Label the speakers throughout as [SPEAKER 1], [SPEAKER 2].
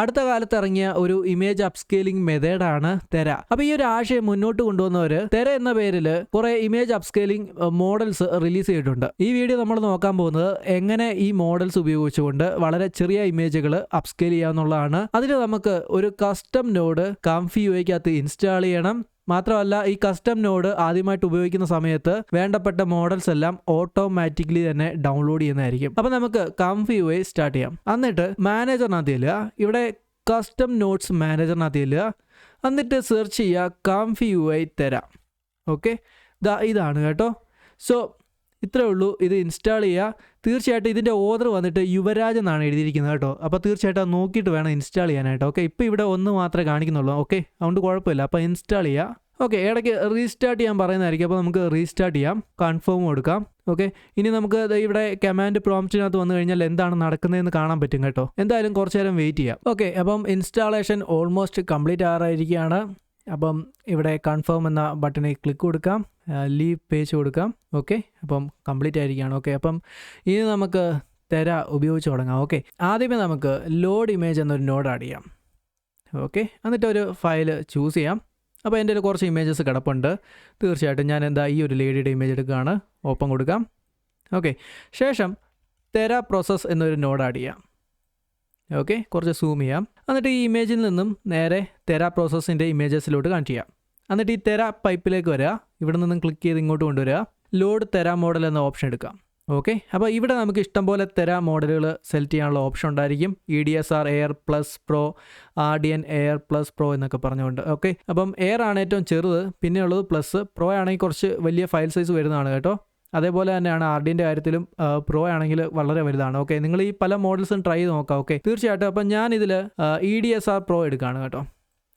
[SPEAKER 1] അടുത്ത കാലത്ത് ഇറങ്ങിയ ഒരു ഇമേജ് അപ്സ്കെയിലിംഗ് മെത്തേഡാണ് തെര. അപ്പൊ ഈ ഒരു ആശയം മുന്നോട്ട് കൊണ്ടുവന്നവര് തെര എന്ന പേരിൽ കുറെ ഇമേജ് അപ്സ്കെയിലിംഗ് മോഡൽസ് റിലീസ് ചെയ്തിട്ടുണ്ട്. ഈ വീഡിയോ നമ്മൾ നോക്കാൻ പോകുന്നത് എങ്ങനെ ഈ മോഡൽസ് ഉപയോഗിച്ചുകൊണ്ട് വളരെ ചെറിയ ഇമേജുകൾ അപ്സ്കെയിൽ ചെയ്യാന്നുള്ളതാണ്. അതിന് നമുക്ക് ഒരു കസ്റ്റം നോഡ് കംഫി യുഐക്കകത്ത് ഇൻസ്റ്റാൾ ചെയ്യണം. മാത്രമല്ല ഈ കസ്റ്റം നോഡ് ആദ്യമായിട്ട് ഉപയോഗിക്കുന്ന സമയത്ത് വേണ്ടപ്പെട്ട മോഡൽസ് എല്ലാം ഓട്ടോമാറ്റിക്കലി തന്നെ ഡൗൺലോഡ് ചെയ്യുന്നതായിരിക്കും. അപ്പൊ നമുക്ക് കംഫി വേ സ്റ്റാർട്ട് ചെയ്യാം. എന്നിട്ട് മാനേജറിനകത്ത് ചെല്ലുക. ഇവിടെ കസ്റ്റം നോട്ട്സ് മാനേജറിനകത്ത് ചെല്ലുക. എന്നിട്ട് സെർച്ച് ചെയ്യുക കംഫി ഐ തരാം. ഓക്കെ ഇതാണ് കേട്ടോ. സോ ഇത്രേ ഉള്ളൂ. ഇത് ഇൻസ്റ്റാൾ ചെയ്യുക. തീർച്ചയായിട്ടും ഇതിന്റെ ഓർഡർ വന്നിട്ട് യുവരാജ് എന്നാണ് എഴുതിയിരിക്കുന്നത് കേട്ടോ. അപ്പോൾ തീർച്ചയായിട്ടും നോക്കിയിട്ട് വേണം ഇൻസ്റ്റാൾ ചെയ്യാനായിട്ട്. ഓക്കെ ഇപ്പോൾ ഇവിടെ ഒന്ന് മാത്രമേ കാണിക്കുന്നുള്ളൂ. ഓക്കെ അതുകൊണ്ട് കുഴപ്പമില്ല. അപ്പോൾ ഇൻസ്റ്റാൾ ചെയ്യുക. ഓക്കെ ഇടയ്ക്ക് റീസ്റ്റാർട്ട് ചെയ്യാൻ പറയുന്നതായിരിക്കും. അപ്പോൾ നമുക്ക് റീസ്റ്റാർട്ട് ചെയ്യാം. കൺഫേം കൊടുക്കാം. ഓക്കെ ഇനി നമുക്ക് ഇവിടെ കമാൻഡ് പ്രോംപ്റ്റിനകത്ത് വന്നു കഴിഞ്ഞാൽ എന്താണ് നടക്കുന്നതെന്ന് കാണാൻ പറ്റും കേട്ടോ. എന്തായാലും കുറച്ച് നേരം വെയിറ്റ് ചെയ്യാം. ഓക്കെ അപ്പം ഇൻസ്റ്റാളേഷൻ ഓൾമോസ്റ്റ് കംപ്ലീറ്റ് ആറായിരിക്കുകയാണ്. അപ്പം ഇവിടെ കൺഫേം എന്ന ബട്ടണിൽ ക്ലിക്ക് കൊടുക്കാം. ലീവ് പേജ് കൊടുക്കാം. ഓക്കെ അപ്പം കംപ്ലീറ്റ് ആയിരിക്കുകയാണ്. ഓക്കെ അപ്പം ഇനി നമുക്ക് തെര ഉപയോഗിച്ച് തുടങ്ങാം. ഓക്കെ ആദ്യമേ നമുക്ക് ലോഡ് ഇമേജ് എന്നൊരു നോഡ് ആഡ് ചെയ്യാം. ഓക്കെ എന്നിട്ട് ഒരു ഫയൽ ചൂസ് ചെയ്യാം. അപ്പോൾ എന്റെ കുറച്ച് ഇമേജസ് കിടപ്പുണ്ട്. തീർച്ചയായിട്ടും ഞാൻ എന്താ ഈ ഒരു ലേഡിയുടെ ഇമേജ് എടുക്കുകയാണ്. ഓപ്പൺ കൊടുക്കാം. ഓക്കെ ശേഷം തെര പ്രോസസ് എന്നൊരു നോഡ് ആഡ് ചെയ്യാം. ഓക്കെ കുറച്ച് സൂം ചെയ്യാം. എന്നിട്ട് ഈ ഇമേജിൽ നിന്നും നേരെ തെര പ്രോസസ്സിന്റെ ഇമേജസിലോട്ട് കണക്ട് ചെയ്യാം. എന്നിട്ട് ഈ തെര പൈപ്പിലേക്ക് വരിക. ഇവിടെ നിന്നും ക്ലിക്ക് ചെയ്ത് ഇങ്ങോട്ട് കൊണ്ടുവരിക. ലോഡ് തെര മോഡൽ എന്ന ഓപ്ഷൻ എടുക്കാം. ഓക്കെ. അപ്പോൾ ഇവിടെ നമുക്ക് ഇഷ്ടം പോലെ തരാം മോഡലുകൾ സെലക്ട് ചെയ്യാനുള്ള ഓപ്ഷൻ ഉണ്ടായിരിക്കും. E D S R air plus pro R D N air plus pro എന്നൊക്കെ പറഞ്ഞുകൊണ്ട്. ഓക്കെ. അപ്പം എയർ ആണ് ഏറ്റവും ചെറുത്. പിന്നെയുള്ളത് പ്ലസ് പ്രോ ആണെങ്കിൽ കുറച്ച് വലിയ ഫയൽ സൈസ് വരുന്നതാണ് കേട്ടോ. അതേപോലെ തന്നെയാണ് ആർ ഡിന്റെ കാര്യത്തിലും പ്രോ ആണെങ്കിൽ വളരെ വലുതാണ്. ഓക്കെ. നിങ്ങൾ ഈ പല മോഡൽസും ട്രൈ ചെയ്ത് നോക്കാം. ഓക്കെ. തീർച്ചയായിട്ടും അപ്പം ഞാൻ ഇതിൽ E D S R pro എടുക്കുകയാണ് കേട്ടോ.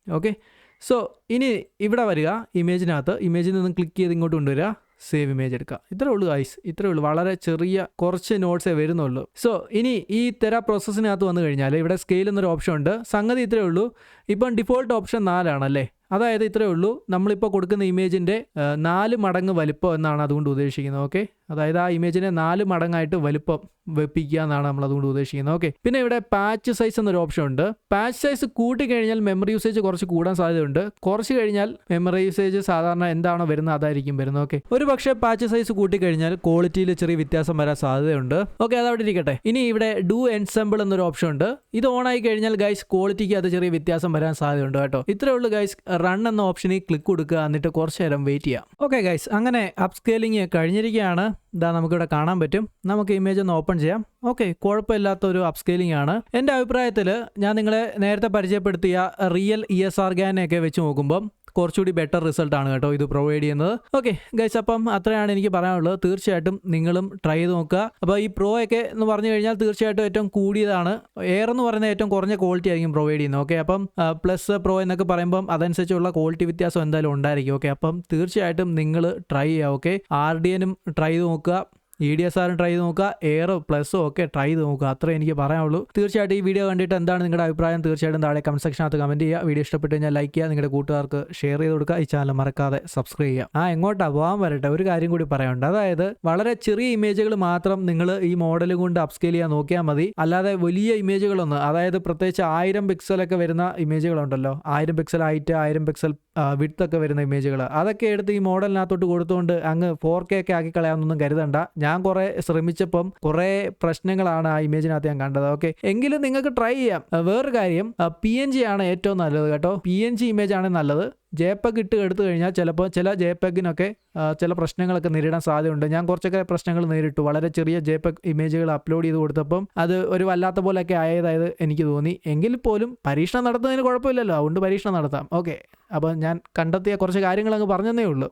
[SPEAKER 1] ഓക്കെ. സോ ഇനി ഇവിടെ വരിക. ഇമേജിനകത്ത് ഇമേജിൽ നിന്ന് ക്ലിക്ക് ചെയ്ത് ഇങ്ങോട്ട് കൊണ്ടുവരിക. സേവ് ഇമേജ് എടുക്കുക ഇത്രേ ഉള്ളൂ ഐസ് ഇത്രേ ഉള്ളൂ. വളരെ ചെറിയ കുറച്ച് നോട്ട്സേ വരുന്നുള്ളൂ. സോ ഇനി ഈ തെര പ്രോസസ്സിനകത്ത് വന്നു കഴിഞ്ഞാൽ ഇവിടെ സ്കെയിൽ എന്നൊരു ഓപ്ഷൻ ഉണ്ട്. സംഗതി ഇത്രേ ഉള്ളൂ. ഇപ്പം ഡിഫോൾട്ട് ഓപ്ഷൻ നാലാണല്ലേ? അതായത് ഇത്രയേ ഉള്ളൂ. നമ്മളിപ്പോൾ കൊടുക്കുന്ന ഇമേജിന്റെ നാല് മടങ്ങ് വലിപ്പം എന്നാണ് അതുകൊണ്ട് ഉദ്ദേശിക്കുന്നത്. ഓക്കെ? അതായത് ആ ഇമേജിനെ നാല് മടങ്ങായിട്ട് വലിപ്പം വെപ്പിക്കുക എന്നാണ് നമ്മൾ അതുകൊണ്ട് ഉദ്ദേശിക്കുന്നത്. ഓക്കെ? പിന്നെ ഇവിടെ പാച്ച് സൈസ് എന്നൊരു ഓപ്ഷൻ ഉണ്ട്. പാച്ച് സൈസ് കൂട്ടി കഴിഞ്ഞാൽ മെമ്മറി യൂസേജ് കുറച്ച് കൂടാൻ സാധ്യതയുണ്ട്. കുറച്ച് കഴിഞ്ഞാൽ മെമ്മറി യൂസേജ് സാധാരണ എന്താണോ വരുന്നത് അതായിരിക്കും വരുന്നത്. ഓക്കെ? ഒരു പക്ഷേ പാച്ച് സൈസ് കൂട്ടി കഴിഞ്ഞാൽ ക്വാളിറ്റിയിൽ ചെറിയ വ്യത്യാസം വരാൻ സാധ്യതയുണ്ട്. ഓക്കെ അതവിടെ ഇരിക്കട്ടെ. ഇനി ഇവിടെ ഡു എൻസെമ്പിൾ എന്നൊരു ഓപ്ഷൻ ഉണ്ട്. ഇത് ഓൺ ആയി കഴിഞ്ഞാൽ ഗൈസ് ക്വാളിറ്റിക്ക് അത് ചെറിയ വ്യത്യാസം വരാൻ സാധ്യതയുണ്ട് കേട്ടോ. ഇത്രയേ ഉള്ളൂ ഗൈസ് റൺ എന്ന ഓപ്ഷനിൽ ക്ലിക്ക് കൊടുക്കുക. എന്നിട്ട് കുറച്ച് നേരം വെയിറ്റ് ചെയ്യാം. ഓക്കെ ഗൈസ് അങ്ങനെ അപ്സ്കെയിലിംഗ് കഴിഞ്ഞിരിക്കുകയാണ്. ഇതാ നമുക്കിവിടെ കാണാൻ പറ്റും. നമുക്ക് ഇമേജ് ഒന്ന് ഓപ്പൺ ചെയ്യാം. ഓക്കെ കുഴപ്പമില്ലാത്ത ഒരു അപ്സ്കെയിലിംഗ് ആണ്. എന്റെ അഭിപ്രായത്തിൽ ഞാൻ നിങ്ങളെ നേരത്തെ പരിചയപ്പെടുത്തിയ റിയൽ ഇ എസ് ആർ ഗാനെയൊക്കെ വെച്ച് നോക്കുമ്പം കുറച്ചുകൂടി ബെറ്റർ റിസൾട്ട് ആണ് കേട്ടോ ഇത് പ്രൊവൈഡ് ചെയ്യുന്നത്. ഓക്കെ ഗൈസ് അപ്പം അത്രയാണ് എനിക്ക് പറയാനുള്ളത്. തീർച്ചയായിട്ടും നിങ്ങളും ട്രൈ ചെയ്ത് നോക്കുക. അപ്പോൾ ഈ പ്രോ ഒക്കെ എന്ന് പറഞ്ഞു കഴിഞ്ഞാൽ തീർച്ചയായിട്ടും ഏറ്റവും കൂടിയതാണ്. എയർ എന്ന് പറയുന്ന ഏറ്റവും കുറഞ്ഞ ക്വാളിറ്റി ആയിരിക്കും പ്രൊവൈഡ് ചെയ്യുന്നത്. ഓക്കെ അപ്പം പ്ലസ് പ്രോ എന്നൊക്കെ പറയുമ്പം അതനുസരിച്ചുള്ള ക്വാളിറ്റി വ്യത്യാസം എന്തായാലും ഉണ്ടായിരിക്കും. ഓക്കെ അപ്പം തീർച്ചയായിട്ടും നിങ്ങൾ ട്രൈ ചെയ്യുക. ഓക്കെ ആർ ഡി എനും ട്രൈ ചെയ്ത് നോക്കുക. ഇ ഡി എസ് ആറും ട്രൈ ചെയ്ത് നോക്കുക. എയറോ പ്ലസോ ഒക്കെ ട്രൈ ചെയ്ത് നോക്കുക. അത്രേ എനിക്ക് പറയാനുള്ളൂ. തീർച്ചയായിട്ടും ഈ വീഡിയോ കണ്ടിട്ട് എന്താണ് നിങ്ങളുടെ അഭിപ്രായം? തീർച്ചയായിട്ടും താഴെ കമന്റ് സെക്ഷനകത്ത് കമന്റ് ചെയ്യുക. വീഡിയോ ഇഷ്ടപ്പെട്ട് കഴിഞ്ഞാൽ ലൈക്ക് ചെയ്യുക. നിങ്ങളുടെ കൂട്ടുകാർക്ക് ഷെയർ ചെയ്ത് കൊടുക്കുക. ഈ ചാനൽ മറക്കാതെ സബ്സ്ക്രൈബ് ചെയ്യുക. ആ എങ്ങോട്ടാ? പോകാൻ വരട്ടെ. ഒരു കാര്യം കൂടി പറയാനുണ്ട്. അതായത് വളരെ ചെറിയ ഇമേജുകൾ മാത്രം നിങ്ങൾ ഈ മോഡൽ കൊണ്ട് അപ്സ്കെയിൽ ചെയ്യാൻ നോക്കിയാൽ മതി. അല്ലാതെ വലിയ ഇമേജുകളൊന്നും അതായത് പ്രത്യേകിച്ച് ആയിരം പിക്സലൊക്കെ വരുന്ന ഇമേജുകളുണ്ടല്ലോ ആയിരം പിക്സൽ ഹൈറ്റ് ആയിരം പിക്സൽ വിഡ്ത്ത് ഒക്കെ വരുന്ന ഇമേജുകൾ അതൊക്കെ എടുത്ത് ഈ മോഡലിനകത്തോട്ട് കൊടുത്തുകൊണ്ട് അങ്ങ് ഫോർ കെ ഒക്കെ ആക്കി കളയാമെന്നൊന്നും കരുതണ്ട. ഞാൻ കുറെ ശ്രമിച്ചപ്പം കുറെ പ്രശ്നങ്ങളാണ് ആ ഇമേജിനകത്ത് ഞാൻ കണ്ടത്. ഓക്കെ എങ്കിലും നിങ്ങൾക്ക് ട്രൈ ചെയ്യാം. വേറൊരു കാര്യം പി എൻ ജി ആണ് ഏറ്റവും നല്ലത് കേട്ടോ. പി എൻ ജി ഇമേജ് ആണ് നല്ലത്. ജേപ്പഗ് ഇട്ട് എടുത്തു കഴിഞ്ഞാൽ ചിലപ്പോൾ ചില ജേപ്പഗിനൊക്കെ ചില പ്രശ്നങ്ങളൊക്കെ നേരിടാൻ സാധ്യതയുണ്ട്. ഞാൻ കുറച്ചൊക്കെ പ്രശ്നങ്ങൾ നേരിട്ടു. വളരെ ചെറിയ ജേപ്പഗ് ഇമേജുകൾ അപ്ലോഡ് ചെയ്ത് കൊടുത്തപ്പം അത് ഒരു വല്ലാത്ത പോലെയൊക്കെ ആയതായത് എനിക്ക് തോന്നി. എങ്കിൽ പോലും പരീക്ഷണം നടത്തുന്നതിന് കുഴപ്പമില്ലല്ലോ. അതുകൊണ്ട് പരീക്ഷണം നടത്താം. ഓക്കെ അപ്പോൾ ഞാൻ കണ്ടെത്തിയ കുറച്ച് കാര്യങ്ങൾ അങ്ങ് പറഞ്ഞതേ ഉള്ളൂ.